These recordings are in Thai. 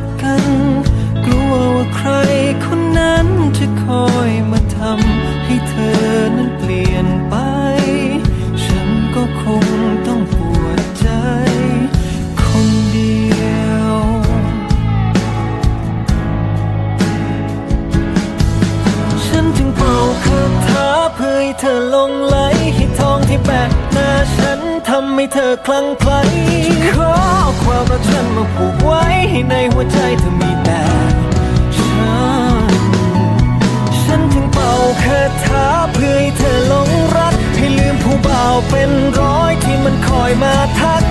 กันก อยมาทัก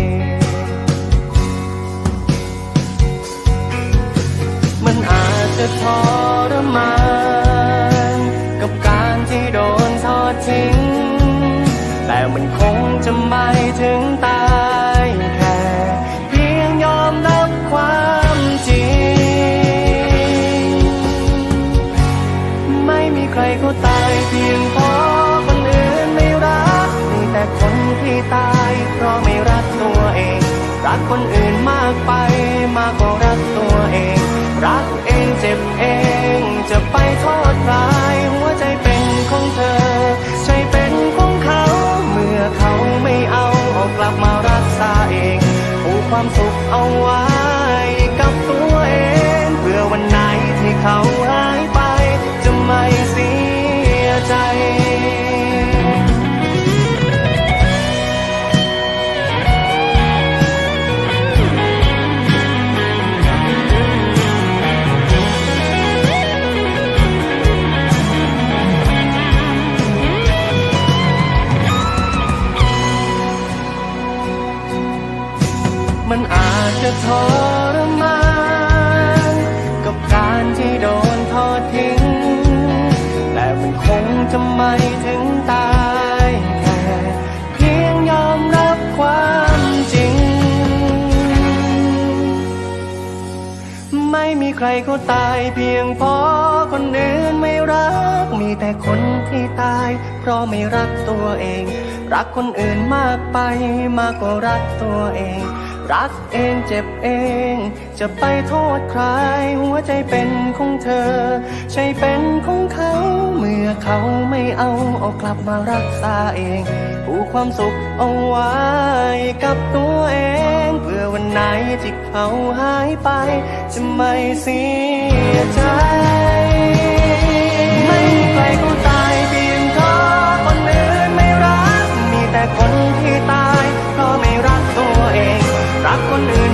มันอาจจะทรมาน ความสุขเอาไว้กับตัวเองเพื่อวันไหนที่เขา ใครเขาตายเพียงพราะคนอื่นไม่รัก มีแต่คนที่ตาย เพราะไม่รักตัวเอง รักคนอื่นมากไปมากกว่ารักตัวเอง รักเองเจ็บเอง จะไปโทษใคร หัวใจเป็นของเธอใจเป็นของเขา เมื่อเขาไม่เอาเอากลับมารักษาเอง ผูกความสุขเอาไว้กับตัวเอง เพื่อวันไหนที่เขาหายไป จะไม่เสียใจ ไม่มีใครเขาตายเพียงเพราะคนอื่นไม่รัก มีแต่คนที่ตายเพราะไม่รักตัวเอง รักคนอื่น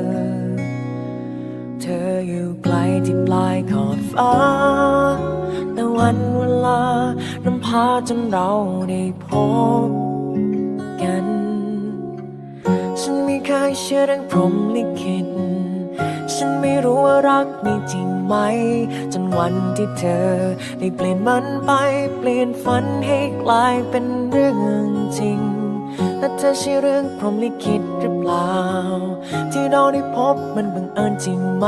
ออยู่ไกลที่ปลายขอบฟ้า แต่วันเวลานำพาจนเราได้พบกัน ฉันไม่เคยเชื่อเรื่องพรหมลิขิตฉันไม่รู้ว่ารักมีจริงไหม จนวันที่เธอ ได้เปลี่ยนมันไปเปลี่ยนฝันให้กลายเป็นเรื่องจริงและเธอใช่เรื่องพรหมลิขิตหรือเปล่า ที่เราได้พบมัน เอิญจริงไหม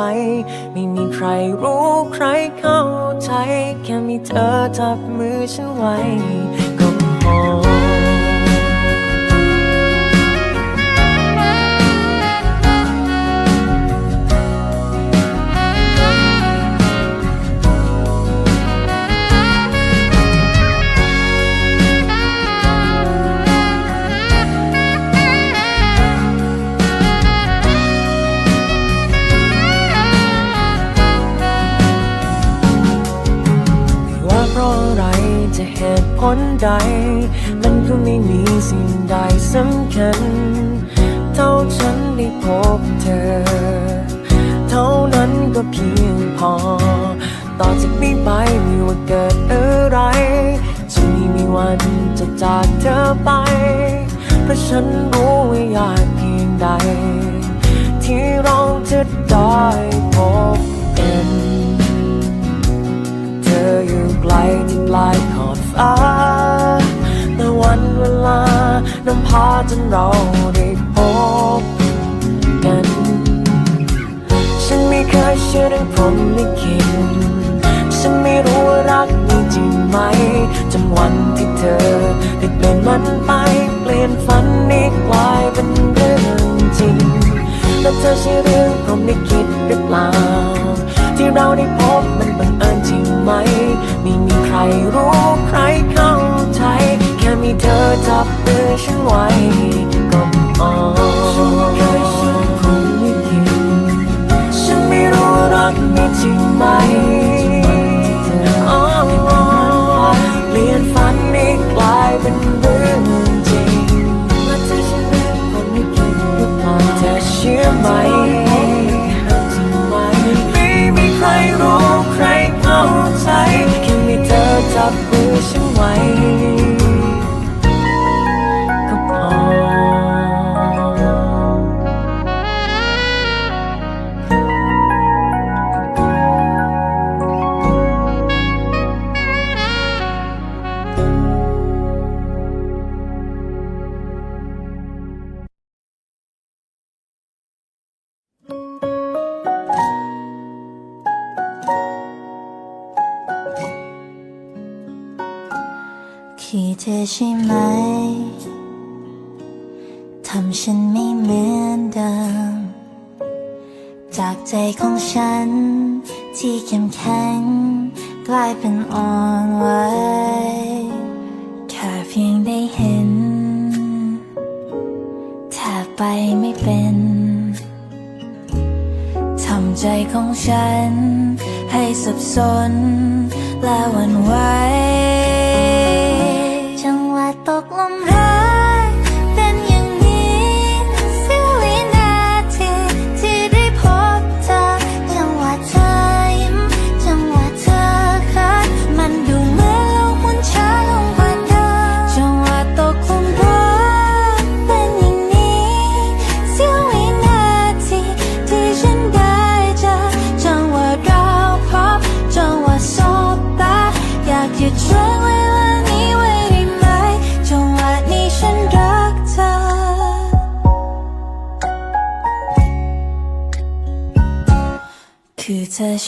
ไม่มีใครรู้ใครเข้าใจ แค่มีเธอจับมือฉันไว้ ลใด มันก็ไม่มีสิ่งใดสำคัญ เท่าฉันได้พบเธอ เท่านั้นก็เพียงพอ ต่อจากนี้ไปไม่ว่าเกิดอะไรฉันไม่มีวันจะจากเธอไป เพราะฉันรู้ว่ายากเพียงใด ที่เราจะได้ ลายขอบฟ้าแต่วันเวลานำพาจนเราได้พบกัน ฉันไม่เคยเชื่อเรื่องพรหมลิขิตฉันไม่รู้ว่ารักมีจริงไหมจนวันที่เธอได้เปลี่ยนมันไปเปลี่ยนฝันนี้กลายเป็นเรื่องจริงแล้วเธอใช่เรื่องพรหมลิขิตหรือเปล่า ที่เราได้พบมันบังเอิญจริงไหม ไม่มีใครรู้ใครเข้าใจ แค่มีเธอจับมือฉันไว้ ใช่ไหม ทำฉันไม่เหมือนเดิม จากใจของฉัน ที่เข้มแข็ง กลายเป็นอ่อนไหวแค่เพียงได้เห็นแทบไปไม่เป็น ทำใจของฉัน ให้สับสนและหวันไหว ห คือเ